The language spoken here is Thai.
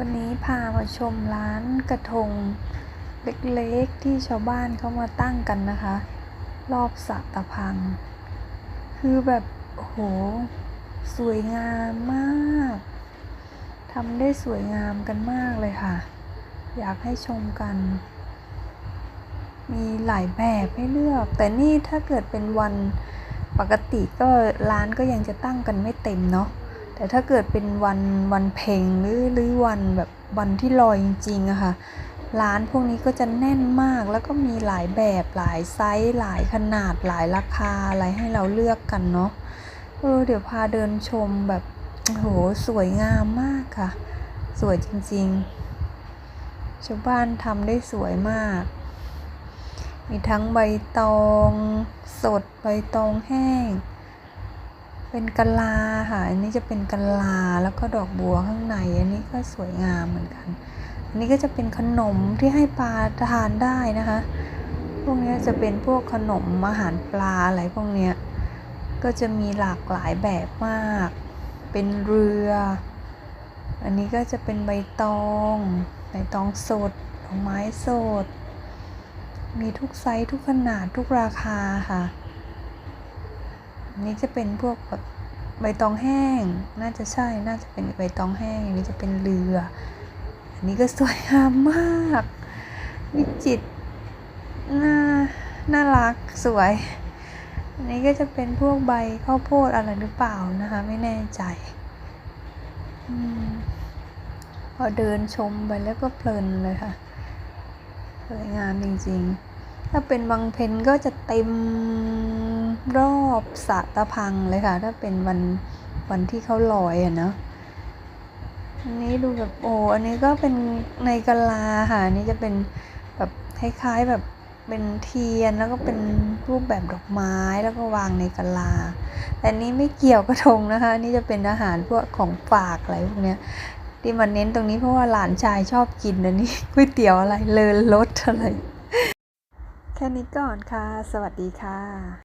วันนี้พามาชมร้านกระทงเล็กๆที่ชาวบ้านเขามาตั้งกันนะคะ รอบสะตะพัง คือแบบโห สวยงามมากทำได้สวยงามกันมากเลยค่ะ อยากให้ชมกัน มีหลายแบบให้เลือก แต่นี่ถ้าเกิดเป็นวันปกติก็ร้านก็ยังจะตั้งกันไม่เต็มเนาะ แต่ถ้าเกิดเป็นวันวันเพ็งหรือหรือวันแบบวันที่ลอยจริงๆอะค่ะร้านพวกนี้ก็จะแน่นมากแล้วก็มีหลายแบบหลายไซส์หลายขนาดหลายราคาอะไรให้เราเลือกกันเนาะเออเดี๋ยวพาเดินชมแบบโหสวยงามมากค่ะ สวยจริงๆชาวบ้านทำได้สวยมาก มีทั้งใบตองสดใบตองแห้ง เป็นกะลาค่ะ อันนี้จะเป็นกะลาแล้วก็ดอกบัวข้างใน อันนี้ก็สวยงามเหมือนกัน อันนี้ก็จะเป็นขนมที่ให้ปลาทานได้นะคะ พวกนี้จะเป็นพวกขนมอาหารปลาอะไรพวกนี้ก็จะมีหลากหลายแบบมาก เป็นเรือ อันนี้ก็จะเป็นใบตองใบตองสดดอกไม้สด มีทุกไซส์ทุกขนาดทุกราคาค่ะ นนี้จะเป็นพวกแบบใบตองแห้ง น่าจะใช่ น่าจะเป็นใบตองแห้ง อันนี้จะเป็นเรือ อันนี้ก็สวยงามมาก วิจิตร น่า น่ารัก สวย อันนี้ก็จะเป็นพวกใบข้าวโพดอะไรหรือเปล่านะคะ ไม่แน่ใจอพอเดินชมไปแล้วก็เพลินเลยค่ะ สวยงามจริงๆ ถ้าเป็นบางเพนก็จะเต็มรอบสะตะพังเลยค่ะ ถ้าเป็นวันวันที่เขาลอยอะเนาะอันนี้ดูแบบโอ้อันนี้ก็เป็นในกะลาค่ะอันนี้จะเป็นแบบคล้ายๆแบบเป็นเทียนแล้วก็เป็นรูปแบบดอกไม้แล้วก็วางในกะลา แต่อันนี้ไม่เกี่ยวกระทงนะคะนนี่จะเป็นอาหารพวกของฝากอะไรพวกเนี้ยที่มันเน้นตรงนี้เพราะว่าหลานชายชอบกินอันนี้ก๋วยเตี๋ยวอะไรเลอรสอะไร แค่นี้ก่อนค่ะ สวัสดีค่ะ